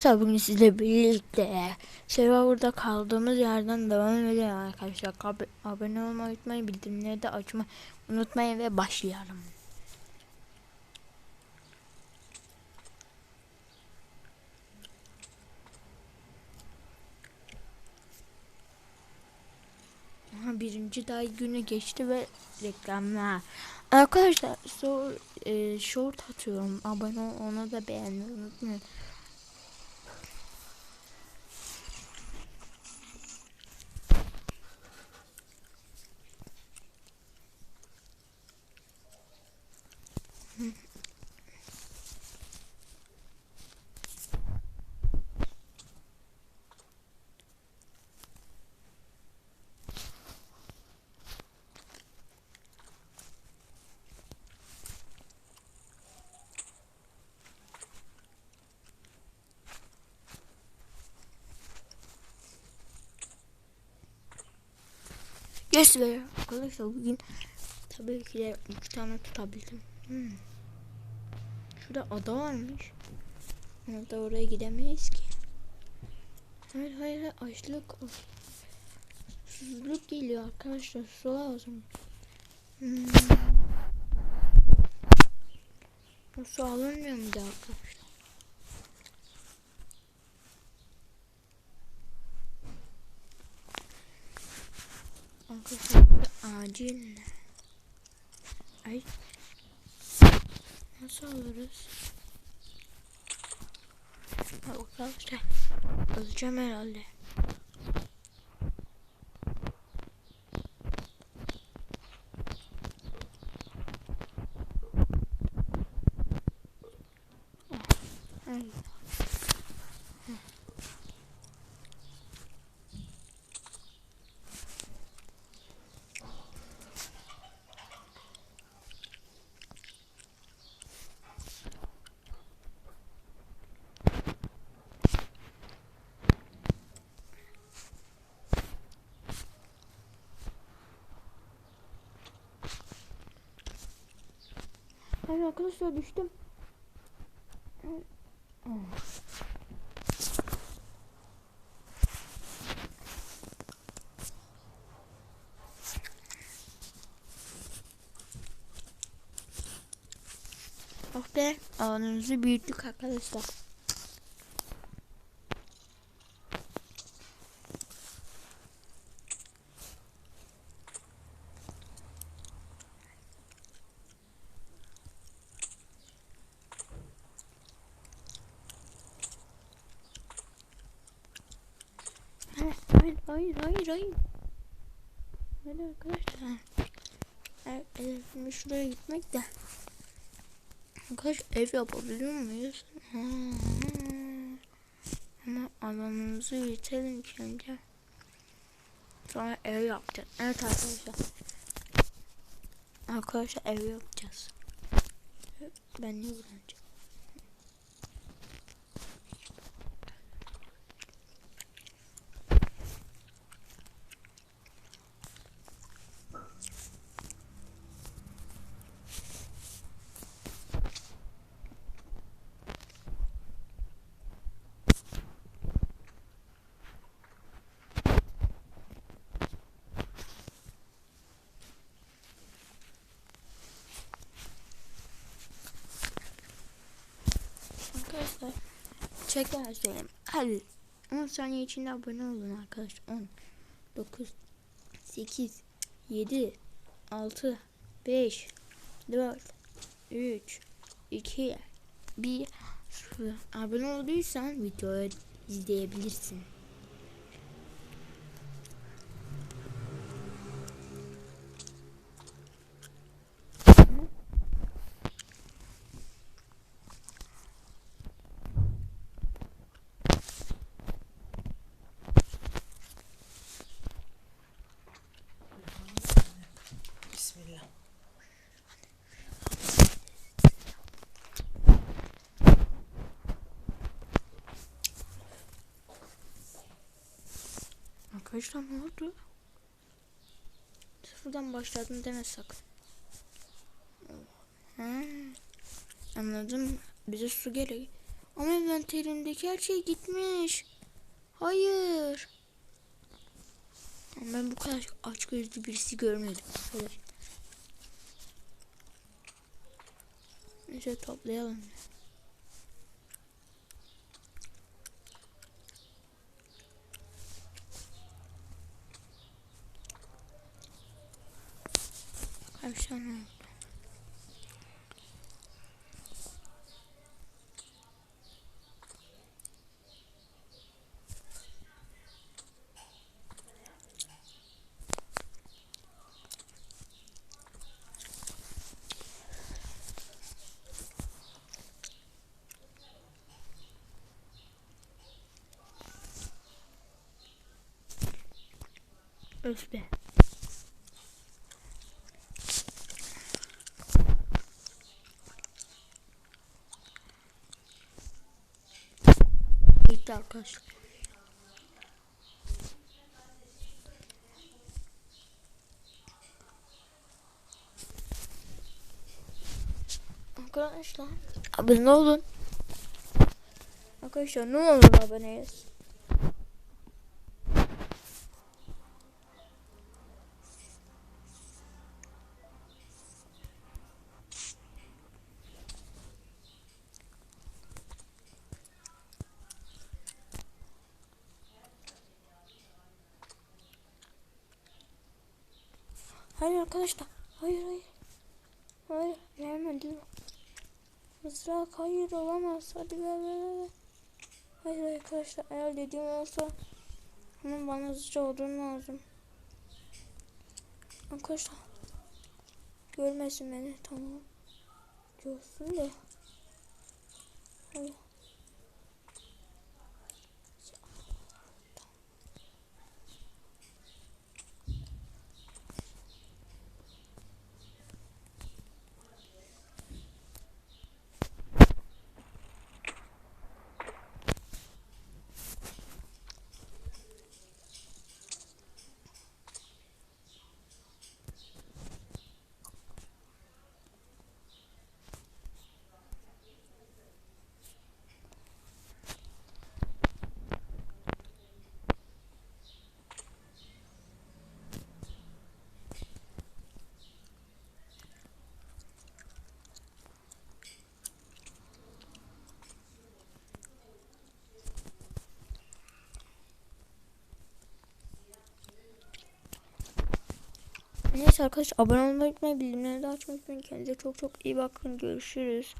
Arkadaşlar bugün sizle birlikte Survivor'da kaldığımız yerden devam edelim arkadaşlar. Ab- abone olmayı unutmayın, bildirimleri de açmayı unutmayın ve başlayalım. Birinci day günü geçti ve reklamlar. Arkadaşlar so, e, short atıyorum. Abone onu da beğenmeyi unutmayın. Be. Arkadaşlar bugün tabii ki de iki tane tutabildim. Hmm. Şurada ada varmış. Ama da oraya gidemeyiz ki. Hayır hayır hayır, açlık. Susuzluk geliyor arkadaşlar. Su lazım. Hmm. Su alınmıyor mu da arkadaşlar? Arkadaşlar acil. Ay. Nasıl alırız? Arkadaşlar öleceğim herhalde. Ay. Hayır arkadaşlar düştüm. Oh be alanımızı büyüttük arkadaşlar. Hayır, hayır, hayır, hayır. Hayır arkadaşlar. Evet, hedefimiz şuraya gitmek de. Arkadaş ev yapabiliyor muyuz? Ama alanımızı ilk önce. Sonra ev yapacağız. Evet arkadaşlar. Arkadaşlar ev yapacağız. Ben niye buranacağım? Arkadaşlar tekrar söyleyeyim. Hadi 10 saniye içinde abone olun arkadaşlar. 10 9 8 7 6 5 4 3 2 1 0 Abone olduysan videoyu izleyebilirsin. Arkadaşlar ne oldu? Sıfırdan başladım deme sakın. Ha, anladım. Bize su gereği. Ama envanterimdeki her şey gitmiş. Hayır. Ben bu kadar aç gözlü birisi görmedim. Şöyle. Neyse toplayalım. Oldu? Öf be. Bitti arkadaşlar. Arkadaşlar abone olun. Arkadaşlar ne olur aboneyiz. Hayır arkadaşlar. Hayır hayır. Hayır gelmedi. Mızrak hayır olamaz. Hadi ver ver ver. Hayır arkadaşlar eğer dediğim olsa hemen bana hızlıca olduğum lazım. Arkadaşlar görmesin beni tamam. Görsün de. Hayır. Neyse arkadaşlar abone olmayı unutmayın. Bildirimleri de açmayı unutmayın. Kendinize çok çok iyi bakın. Görüşürüz.